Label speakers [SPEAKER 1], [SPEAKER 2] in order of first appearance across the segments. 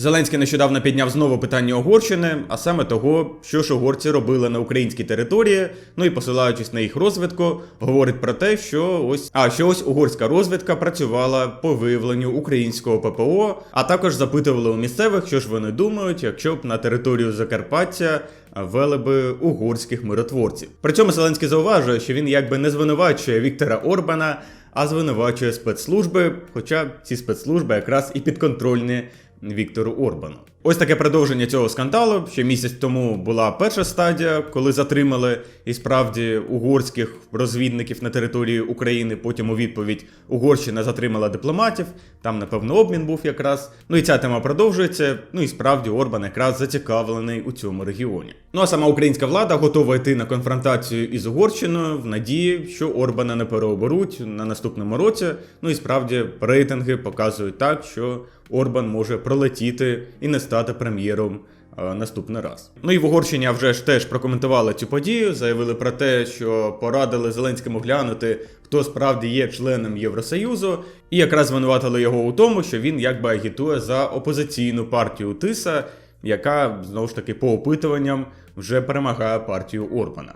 [SPEAKER 1] Зеленський нещодавно підняв знову питання Угорщини, а саме того, що ж угорці робили на українській території. Ну і посилаючись на їх розвідку, говорить про те, що ось а що ось угорська розвідка працювала по виявленню українського ППО, а також запитували у місцевих, що ж вони думають, якщо б на територію Закарпаття вели би угорських миротворців. При цьому Зеленський зауважує, що він якби не звинувачує Віктора Орбана, а звинувачує спецслужби, хоча ці спецслужби якраз і підконтрольні Віктору Орбану. Ось таке продовження цього скандалу. Ще місяць тому була перша стадія, коли затримали і справді угорських розвідників на території України. Потім у відповідь Угорщина затримала дипломатів. Там, напевно, обмін був якраз. Ну і ця тема продовжується. Ну і справді Орбан якраз зацікавлений у цьому регіоні. Ну а сама українська влада готова йти на конфронтацію із Угорщиною в надії, що Орбана не переоберуть на наступному році. Ну і справді рейтинги показують так, що Орбан може пролетіти і не стати прем'єром е, наступний раз. Ну і в Угорщині вже ж теж прокоментували цю подію, заявили про те, що порадили Зеленському глянути, хто справді є членом Євросоюзу, і якраз звинуватили його у тому, що він якби агітує за опозиційну партію Тиса, яка знову ж таки по опитуванням вже перемагає партію Орбана.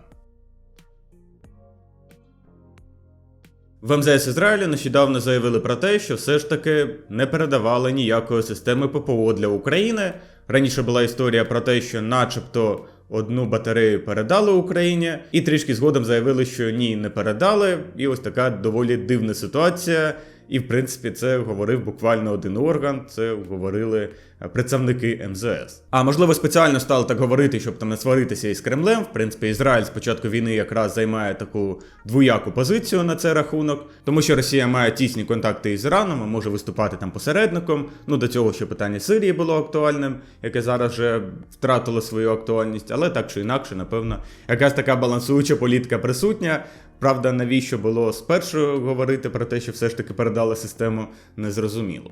[SPEAKER 1] В МЗС Ізраїлю нещодавно заявили про те, що все ж таки не передавали ніякої системи ППО для України. Раніше була історія про те, що, начебто, одну батарею передали Україні, і трішки згодом заявили, що ні, не передали. І ось така доволі дивна ситуація. І, в принципі, це говорив буквально один орган, це говорили представники МЗС. А можливо, спеціально стали так говорити, щоб там не сваритися із Кремлем. В принципі, Ізраїль з початку війни якраз займає таку двояку позицію на цей рахунок, тому що Росія має тісні контакти із Іраном, і може виступати там посередником. Ну до цього ще питання Сирії було актуальним, яке зараз вже втратило свою актуальність, але так чи інакше, напевно, якась така балансуюча політика присутня. Правда, навіщо було спершу говорити про те, що все ж таки передали систему, незрозуміло.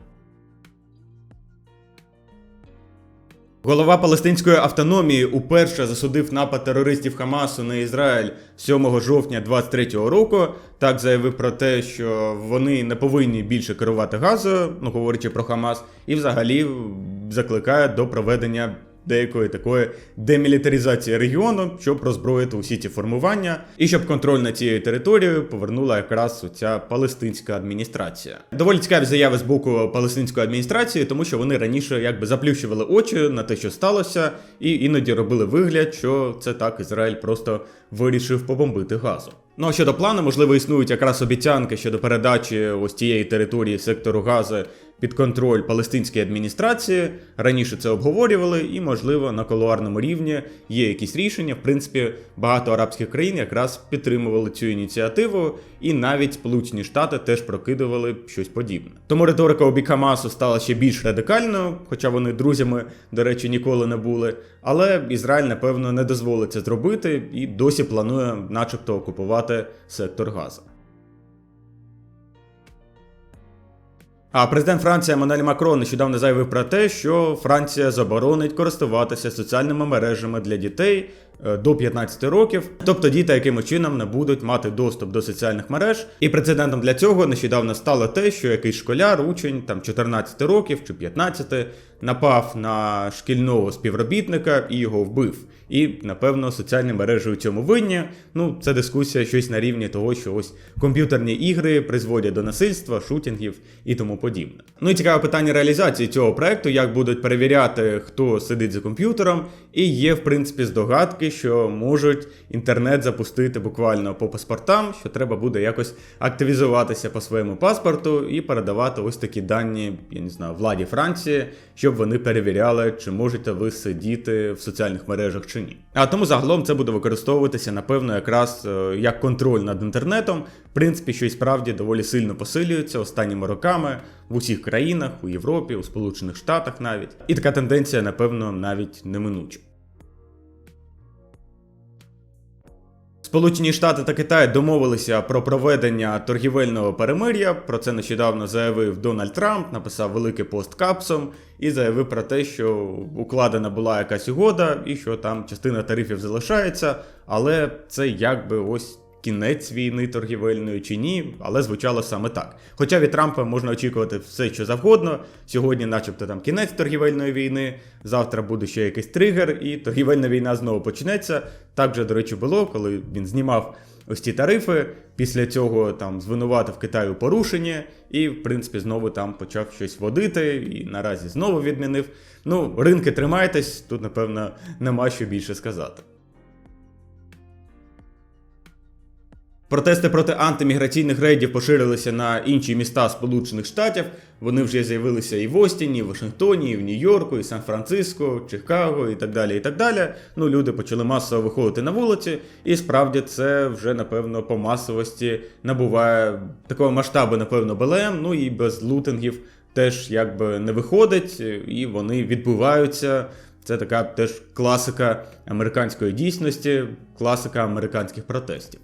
[SPEAKER 1] Голова палестинської автономії уперше засудив напад терористів Хамасу на Ізраїль 7 жовтня 23-го року. Так заявив про те, що вони не повинні більше керувати газою, ну говорячи про Хамас, і взагалі закликає до проведення деякої такої демілітаризації регіону, щоб роззброїти усі ці формування, і щоб контроль над цією територією повернула якраз ця палестинська адміністрація. Доволі цікаві заяви з боку палестинської адміністрації, тому що вони раніше якби заплющували очі на те, що сталося, і іноді робили вигляд, що це так Ізраїль просто вирішив побомбити газу. Ну а щодо плану, можливо, існують якраз обіцянки щодо передачі ось тієї території сектору Гази під контроль палестинської адміністрації. Раніше це обговорювали, і, можливо, на колуарному рівні є якісь рішення. В принципі, багато арабських країн якраз підтримували цю ініціативу, і навіть Сполучені Штати теж прокидували щось подібне. Тому риторика у бік стала ще більш радикальною, хоча вони друзями, до речі, ніколи не були. Але Ізраїль, напевно, не дозволить це зробити і досі планує, начебто, окупувати сектор Газа. А президент Франції Еммануель Макрон нещодавно заявив про те, що Франція заборонить користуватися соціальними мережами для дітей до 15 років, тобто діти якимось чином не будуть мати доступ до соціальних мереж. І прецедентом для цього нещодавно стало те, що якийсь школяр, учень там 14 років чи 15 напав на шкільного співробітника і його вбив. І, напевно, соціальні мережі у цьому винні. Ну, це дискусія щось на рівні того, що ось комп'ютерні ігри призводять до насильства, шутінгів і тому подібне. Ну і цікаве питання реалізації цього проекту, як будуть перевіряти, хто сидить за комп'ютером, і є, в принципі, здогадки, що можуть інтернет запустити буквально по паспортам, що треба буде якось активізуватися по своєму паспорту і передавати ось такі дані, я не знаю, владі Франції, щоб вони перевіряли, чи можете ви сидіти в соціальних мережах чи ні. А тому загалом це буде використовуватися, напевно, якраз е, як контроль над інтернетом, в принципі, що і справді доволі сильно посилюється останніми роками в усіх країнах, у Європі, у Сполучених Штатах навіть. І така тенденція, напевно, навіть неминуча. Сполучені Штати та Китай домовилися про проведення торгівельного перемир'я. Про це нещодавно заявив Дональд Трамп, написав великий пост капсом і заявив про те, що укладена була якась угода, і що там частина тарифів залишається, але це якби ось. Кінець війни торгівельної чи ні, але звучало саме так. Хоча від Трампа можна очікувати все, що завгодно. Сьогодні, начебто, там кінець торгівельної війни, завтра буде ще якийсь тригер, і торгівельна війна знову почнеться. Так же, до речі, було, коли він знімав ось ці тарифи. Після цього там звинуватив Китай у порушенні, і, в принципі, знову там почав щось водити, і наразі знову відмінив. Ну, ринки тримайтесь, тут, напевно, нема що більше сказати. Протести проти антиміграційних рейдів поширилися на інші міста Сполучених Штатів. Вони вже з'явилися і в Остіні, і в Вашингтоні, і в Нью-Йорку, і Сан-Франциско, Чикаго і так далі. і так далі. Ну, люди почали масово виходити на вулиці, і справді це вже, напевно, по масовості набуває такого масштабу, напевно, БЛМ, ну і без лутингів теж якби не виходить, і вони відбуваються. Це така теж класика американської дійсності, класика американських протестів.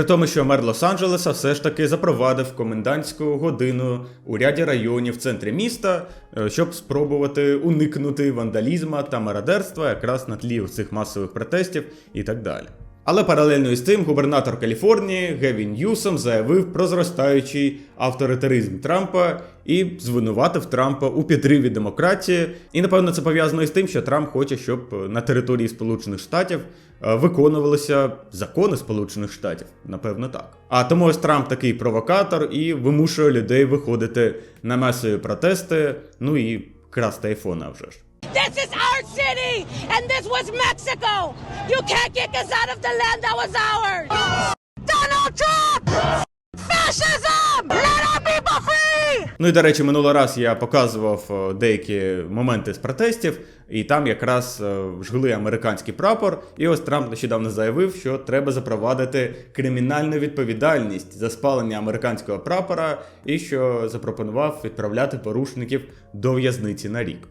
[SPEAKER 1] При тому, що мер Лос-Анджелеса все ж таки запровадив комендантську годину у ряді районів в центрі міста, е, щоб спробувати уникнути вандалізму та мародерства якраз на тлі цих масових протестів і так далі. Але паралельно із цим губернатор Каліфорнії Геві Ньюсом заявив про зростаючий авторитаризм Трампа і звинуватив Трампа у підриві демократії. І напевно це пов'язано із тим, що Трамп хоче, щоб на території Сполучених Штатів е, виконувалися закони Сполучених Штатів. Напевно, так. А тому ось Трамп такий провокатор і вимушує людей виходити на масові протести, ну і красти айфона вже ж.
[SPEAKER 2] This is our city, and this was Mexico. You can't kick us out of the land that was ours. Donald Trump! Fascism! Let our people free!
[SPEAKER 1] Ну і до речі, минулий раз я показував е, деякі моменти з протестів, і там якраз е, жгли американський прапор. І ось Трамп нещодавно заявив, що треба запровадити кримінальну відповідальність за спалення американського прапора, і що запропонував відправляти порушників до в'язниці на рік.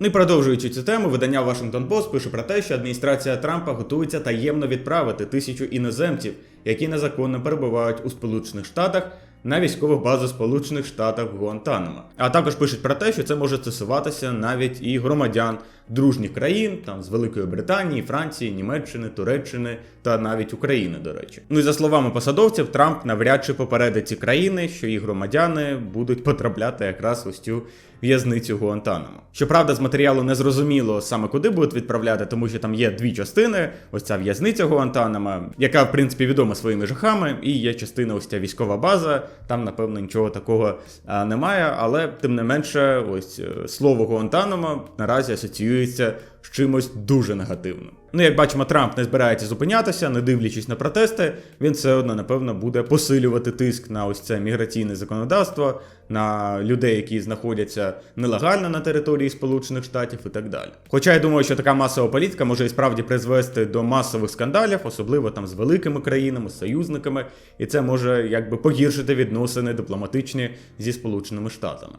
[SPEAKER 1] І продовжуючи цю тему, видання Washington Post пише про те, що адміністрація Трампа готується таємно відправити тисячу іноземців, які незаконно перебувають у Сполучених Штатах на військових базу Сполучених Штатів Гуантанамо. А також пишуть про те, що це може стосуватися навіть і громадян дружніх країн, там з Великої Британії, Франції, Німеччини, Туреччини та навіть України, до речі. Ну і за словами посадовців, Трамп навряд чи попередить ці країни, що їх громадяни будуть потрапляти якраз ось цю в'язницю Гуантанамо. Щоправда, з матеріалу не зрозуміло саме куди будуть відправляти, тому що там є дві частини: ось ця в'язниця Гуантанамо, яка в принципі відома своїми жахами, і є частина ось ця військова база. Там, напевно, нічого такого немає, але тим не менше, ось е, слово Гуантанамо наразі асоціюється з чимось дуже негативним. Ну, як бачимо, Трамп не збирається зупинятися, не дивлячись на протести, він все одно, напевно, буде посилювати тиск на ось це міграційне законодавство, на людей, які знаходяться нелегально на території Сполучених Штатів і так далі. Хоча я думаю, що така масова політика може і справді призвести до масових скандалів, особливо там з великими країнами, з союзниками, і це може якби погіршити відносини дипломатичні зі Сполученими Штатами.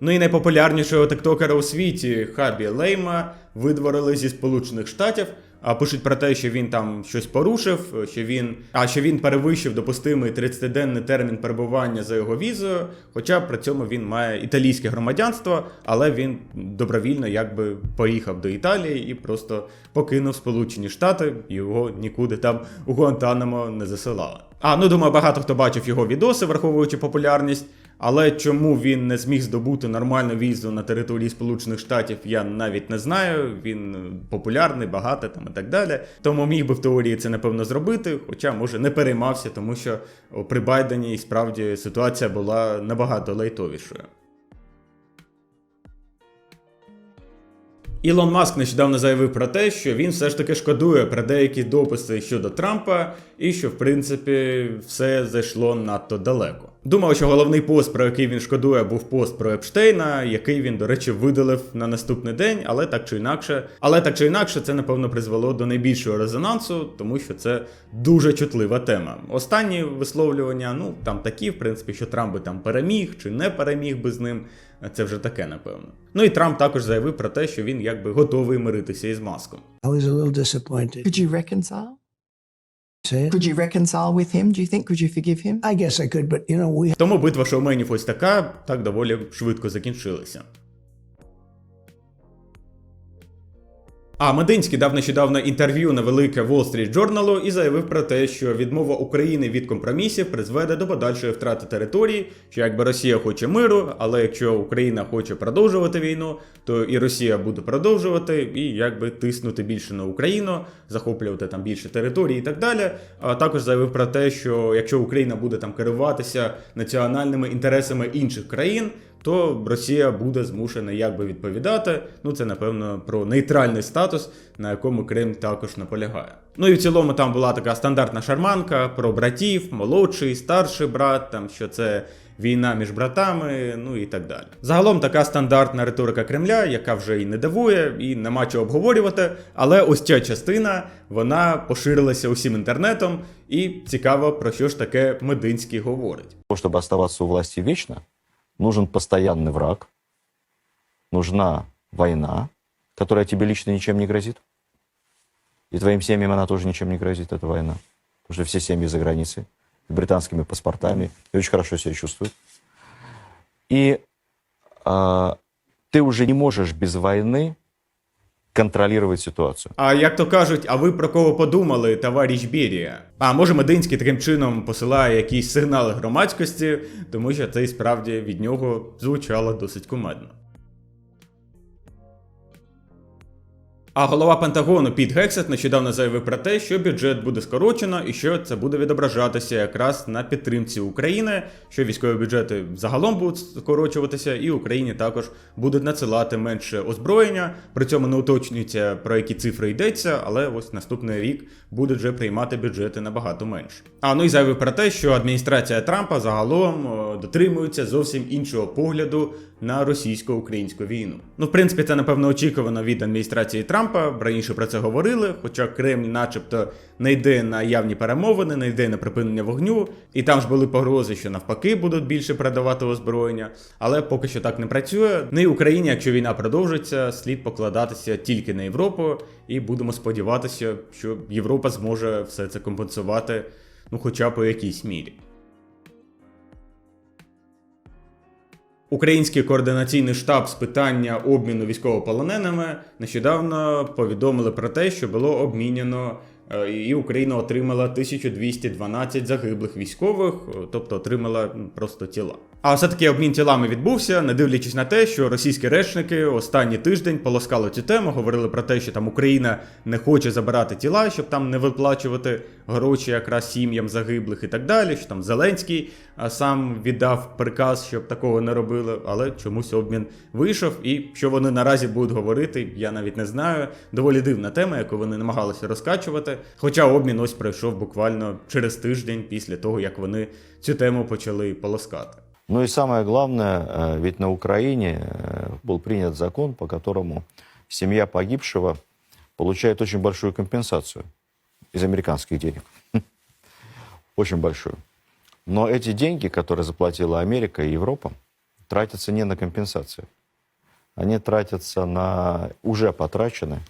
[SPEAKER 1] Ну і найпопулярнішого тиктокера у світі Хабі Лейма видворили зі Сполучених Штатів. А пишуть про те, що він там щось порушив, що він а що він перевищив допустимий 30-денний термін перебування за його візою. Хоча при цьому він має італійське громадянство, але він добровільно якби поїхав до Італії і просто покинув Сполучені Штати. Його нікуди там у Гуантанамо не засилали. А ну думаю, багато хто бачив його відоси, враховуючи популярність. Але чому він не зміг здобути нормальну візу на території Сполучених Штатів, я навіть не знаю. Він популярний, багатий там і так далі. Тому міг би в теорії це напевно зробити, хоча може не переймався, тому що при Байдені справді ситуація була набагато лайтовішою. Ілон Маск нещодавно заявив про те, що він все ж таки шкодує про деякі дописи щодо Трампа, і що в принципі все зайшло надто далеко. Думав, що головний пост, про який він шкодує, був пост про Епштейна, який він, до речі, видалив на наступний день, але так чи інакше. Але так чи інакше, це напевно призвело до найбільшого резонансу, тому що це дуже чутлива тема. Останні висловлювання, ну там такі, в принципі, що Трамп би там переміг чи не переміг би з ним. Це вже таке, напевно. Ну і Трамп також заявив про те, що він якби готовий миритися із маском.
[SPEAKER 3] I was a little disappointed.
[SPEAKER 4] Could you reconcile? Could you reconcile with him? Do you think? Could you forgive him?
[SPEAKER 3] I guess I could, but you know, we
[SPEAKER 1] Тому битва шоуменів ось така, так доволі швидко закінчилася. А Мединський дав нещодавно інтерв'ю на велике Wall Street Journal і заявив про те, що відмова України від компромісів призведе до подальшої втрати території, що якби Росія хоче миру, але якщо Україна хоче продовжувати війну, то і Росія буде продовжувати і якби тиснути більше на Україну, захоплювати там більше територій і так далі. А також заявив про те, що якщо Україна буде там керуватися національними інтересами інших країн то Росія буде змушена якби відповідати. Ну це напевно про нейтральний статус, на якому Крим також наполягає. Ну і в цілому там була така стандартна шарманка про братів, молодший, старший брат, там що це. Війна між братами, ну і так далі. Загалом така стандартна риторика Кремля, яка вже і не дивує, і нема чого обговорювати. Але ось ця частина вона поширилася усім інтернетом, і цікаво про що ж таке Мединський говорить.
[SPEAKER 5] того, чтобы оставаться у власти вечно, нужен постоянный враг, нужна война, которая тебе лично ничем не грозит. И твоим семьям она тоже ничем не грозит, эта война. Потому что все семьи за границей, с британскими паспортами, и очень хорошо себя чувствуют. И а, ты уже не можешь без войны контролировать ситуацию.
[SPEAKER 1] А як то кажуть, а ви про кого подумали, товариш Берія? А може Мединський таким чином посилає якісь сигнали громадськості, тому що це і справді від нього звучало досить кумедно. А голова Пентагону Піт Гексет нещодавно заявив про те, що бюджет буде скорочено і що це буде відображатися якраз на підтримці України, що військові бюджети загалом будуть скорочуватися, і Україні також будуть надсилати менше озброєння. При цьому не уточнюється про які цифри йдеться, але ось наступний рік будуть вже приймати бюджети набагато менше. А ну і заявив про те, що адміністрація Трампа загалом дотримується зовсім іншого погляду на російсько-українську війну. Ну, в принципі, це напевно очікувано від адміністрації Трампа. Раніше про це говорили, хоча Кремль, начебто, не йде на явні перемовини, не йде на припинення вогню, і там ж були погрози, що навпаки будуть більше передавати озброєння. Але поки що так не працює. І Україні, якщо війна продовжиться, слід покладатися тільки на Європу, і будемо сподіватися, що Європа зможе все це компенсувати, ну хоча б у якійсь мірі. Український координаційний штаб з питання обміну військовополоненими нещодавно повідомили про те, що було обміняно е, і Україна отримала 1212 загиблих військових, е, тобто отримала просто тіла. А все-таки обмін тілами відбувся, не дивлячись на те, що російські речники останній тиждень полоскали цю тему, говорили про те, що там Україна не хоче забирати тіла, щоб там не виплачувати гроші якраз сім'ям загиблих і так далі. Що там Зеленський сам віддав приказ, щоб такого не робили, але чомусь обмін вийшов. І що вони наразі будуть говорити, я навіть не знаю. Доволі дивна тема, яку вони намагалися розкачувати. Хоча обмін ось пройшов буквально через тиждень після того, як вони цю тему почали полоскати.
[SPEAKER 5] Ну и самое главное, э, ведь на Украине э, был принят закон, по которому семья погибшего получает очень большую компенсацию из американских денег. Очень большую. Но эти деньги, которые заплатила Америка и Европа, тратятся не на компенсацию. Они тратятся на уже потрачены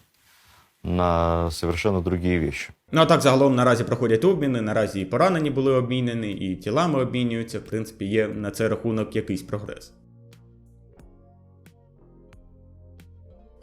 [SPEAKER 5] на совершенно другие вещи.
[SPEAKER 1] Ну а так загалом наразі проходять обміни, наразі і поранені були обмінені, і тілами обмінюються. В принципі, є на цей рахунок якийсь прогрес.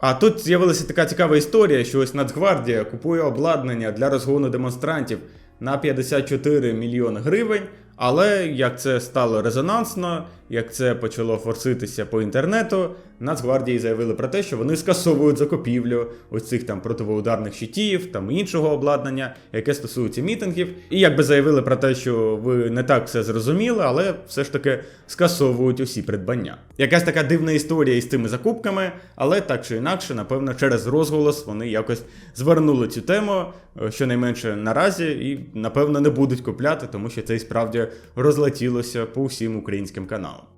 [SPEAKER 1] А тут з'явилася така цікава історія, що ось Нацгвардія купує обладнання для розгону демонстрантів на 54 мільйони гривень. Але як це стало резонансно, як це почало форситися по інтернету, Нацгвардії заявили про те, що вони скасовують закупівлю ось цих там противоударних щитів, там іншого обладнання, яке стосується мітингів. І якби заявили про те, що ви не так все зрозуміли, але все ж таки скасовують усі придбання. Якась така дивна історія із цими закупками, але так чи інакше, напевно, через розголос вони якось звернули цю тему, е, щонайменше наразі, і напевно не будуть купляти, тому що це і справді розлетілося по всім українським каналам.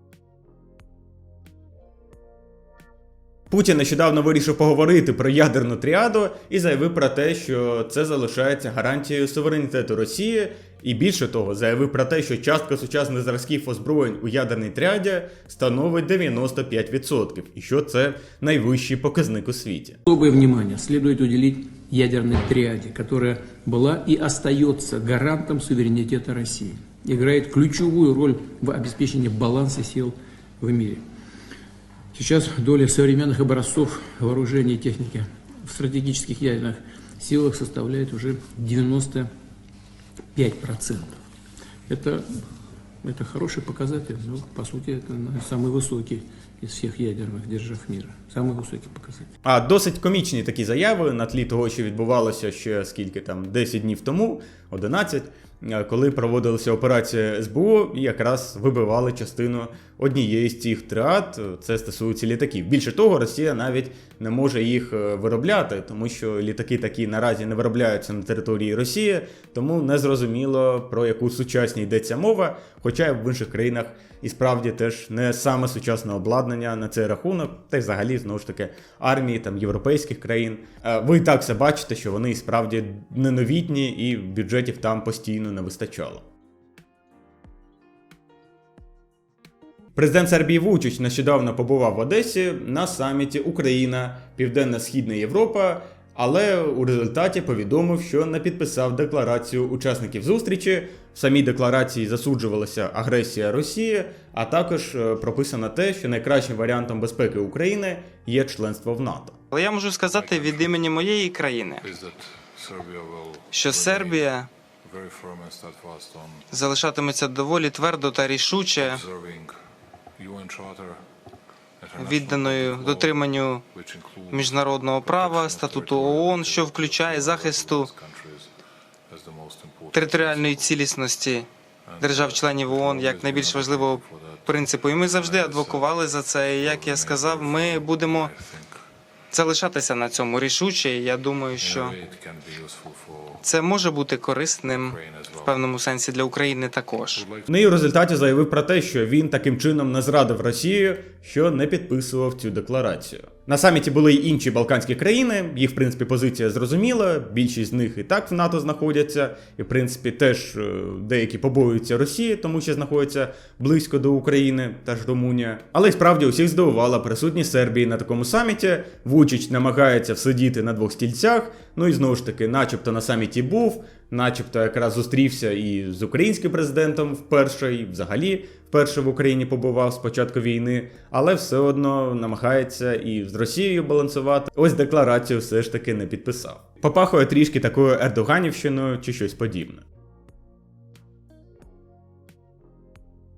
[SPEAKER 1] Путін нещодавно вирішив поговорити про ядерну тріаду і заявив про те, що це залишається гарантією суверенітету Росії, і більше того, заявив про те, що частка сучасних зразків озброєнь у ядерній тріаді становить 95%, і що це найвищий показник у світі.
[SPEAKER 6] Особое внимание следует уделить ядерной триаде, которая была и остается гарантом суверенитета России, играет ключевую роль в обеспечении баланса сил в мире. Сейчас доля современных образцов вооружений и техники в стратегических ядерных силах составляет уже 95%. Это, это хороший показатель, но по сути это наверное, самый высокий из всех ядерных держав мира. Самый высокий показатель.
[SPEAKER 1] А досить комічні такі заяви на тлі того, що відбувалося ще скільки там 10 днів тому, 11, е, Коли проводилася операція СБУ, якраз вибивали частину однієї з цих триад. Це стосується літаків. Більше того, Росія навіть не може їх е, виробляти, тому що літаки такі наразі не виробляються на території Росії, тому не зрозуміло про яку сучасні йдеться мова. Хоча в інших країнах і справді теж не саме сучасне обладнання на цей рахунок, та й взагалі знову ж таки армії там європейських країн. Е, Ви і так все бачите, що вони справді не новітні, і бюджетів там постійно не вистачало. Президент Сербії Вучич нещодавно побував в Одесі на саміті Україна, Південно-Східна Європа, але у результаті повідомив, що не підписав декларацію учасників зустрічі. В самій декларації засуджувалася агресія Росії, а також е, прописано те, що найкращим варіантом безпеки України є членство в НАТО.
[SPEAKER 7] Але я можу сказати від імені моєї країни, що Сербія залишатиметься доволі твердо та рішуче відданою дотриманню міжнародного права, статуту ООН, що включає захисту територіальної цілісності держав-членів ООН як найбільш важливого принципу. І ми завжди адвокували за це. І як я сказав, ми будемо залишатися на цьому рішуче. І Я думаю, що це може бути корисним в певному сенсі для України також.
[SPEAKER 1] неї і в результаті заявив про те, що він таким чином не зрадив Росію, що не підписував цю декларацію. На саміті були й інші балканські країни, їх в принципі позиція зрозуміла. Більшість з них і так в НАТО знаходяться, і в принципі теж е, деякі побоюються Росії, тому що знаходяться близько до України, та ж Румунія. Але й справді усіх здивувала присутність Сербії на такому саміті. Вучич намагається всидіти на двох стільцях. Ну і знову ж таки, начебто на саміті був, начебто якраз зустрівся і з українським президентом вперше, і взагалі вперше в Україні побував з початку війни, але все одно намагається і з Росією балансувати. Ось декларацію все ж таки не підписав. Попахує трішки такою Ердоганівщиною чи щось подібне.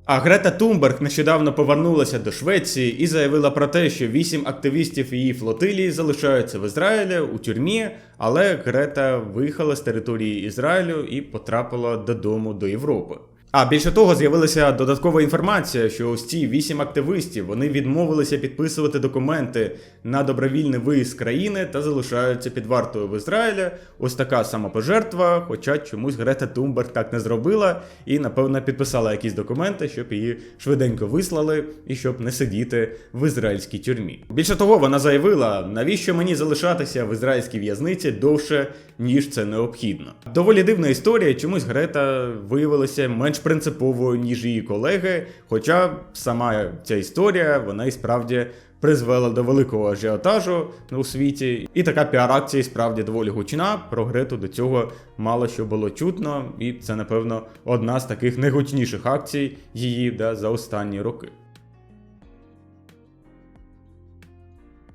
[SPEAKER 1] А Грета Тумберг нещодавно повернулася до Швеції і заявила про те, що вісім активістів її флотилії залишаються в Ізраїлі у тюрмі, але Грета виїхала з території Ізраїлю і потрапила додому до Європи. А більше того, з'явилася додаткова інформація, що ось ці вісім активистів вони відмовилися підписувати документи на добровільний виїзд країни та залишаються під вартою в Ізраїлі. Ось така самопожертва, хоча чомусь Грета Тумберг так не зробила і, напевно, підписала якісь документи, щоб її швиденько вислали і щоб не сидіти в ізраїльській тюрмі. Більше того, вона заявила, навіщо мені залишатися в ізраїльській в'язниці довше, ніж це необхідно. Доволі дивна історія, чомусь Грета виявилася менш принциповою, ніж її колеги. Хоча сама ця історія, вона і справді призвела до великого ажіотажу у світі. І така піар-акція справді доволі гучна. Про Грету до цього мало що було чутно, і це, напевно, одна з таких найгучніших акцій її да, за останні роки.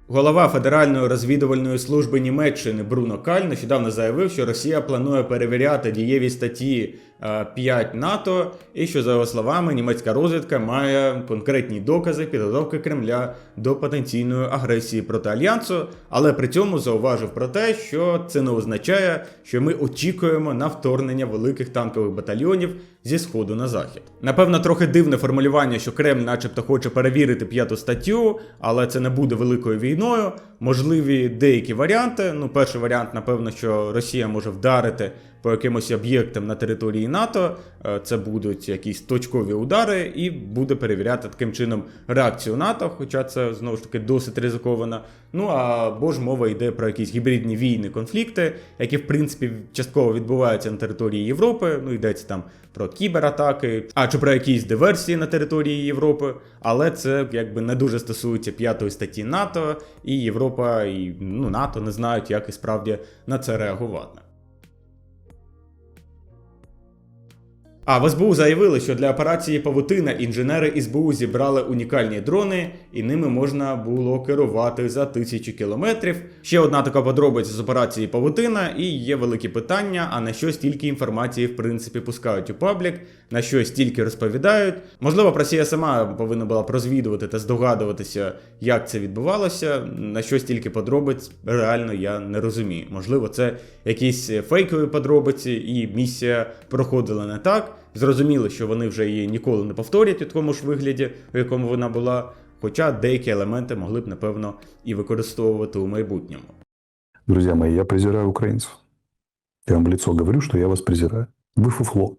[SPEAKER 1] Голова Федеральної розвідувальної служби Німеччини Бруно Каль нещодавно заявив, що Росія планує перевіряти дієві статті е, 5 НАТО, і що, за його словами, німецька розвідка має конкретні докази підготовки Кремля до потенційної агресії проти альянсу, але при цьому зауважив про те, що це не означає, що ми очікуємо на вторгнення великих танкових батальйонів зі сходу на захід. Напевно, трохи дивне формулювання, що Кремль, начебто, хоче перевірити п'яту статтю, але це не буде великою війною. Можливі деякі варіанти. Ну, перший варіант, напевно, що Росія може вдарити по якимось об'єктам на території НАТО. Е, Це будуть якісь точкові удари, і буде перевіряти таким чином реакцію НАТО, хоча це знову ж таки досить ризиковано. Ну або ж мова йде про якісь гібридні війни, конфлікти, які в принципі частково відбуваються на території Європи. Ну йдеться там про кібератаки, а чи про якісь диверсії на території Європи. Але це якби не дуже стосується п'ятої статті НАТО, і Європа і ну, НАТО не знають, як і справді на це реагувати. А в СБУ заявили, що для операції Павутина інженери СБУ зібрали унікальні дрони, і ними можна було керувати за тисячі кілометрів. Ще одна така подробиця з операції Павутина, і є великі питання: а на що стільки інформації в принципі пускають у паблік, на що стільки розповідають. Можливо, Росія сама повинна була прозвідувати та здогадуватися, як це відбувалося. На що стільки подробиць реально я не розумію. Можливо, це якісь фейкові подробиці, і місія проходила не так. Зрозуміло, що вони вже її ніколи не повторять у такому ж вигляді, у якому вона була. Хоча деякі елементи могли б, напевно, і використовувати у майбутньому.
[SPEAKER 8] Друзі мої, я презираю українців. Я вам в лицо говорю, що я вас презираю. Ви фуфло.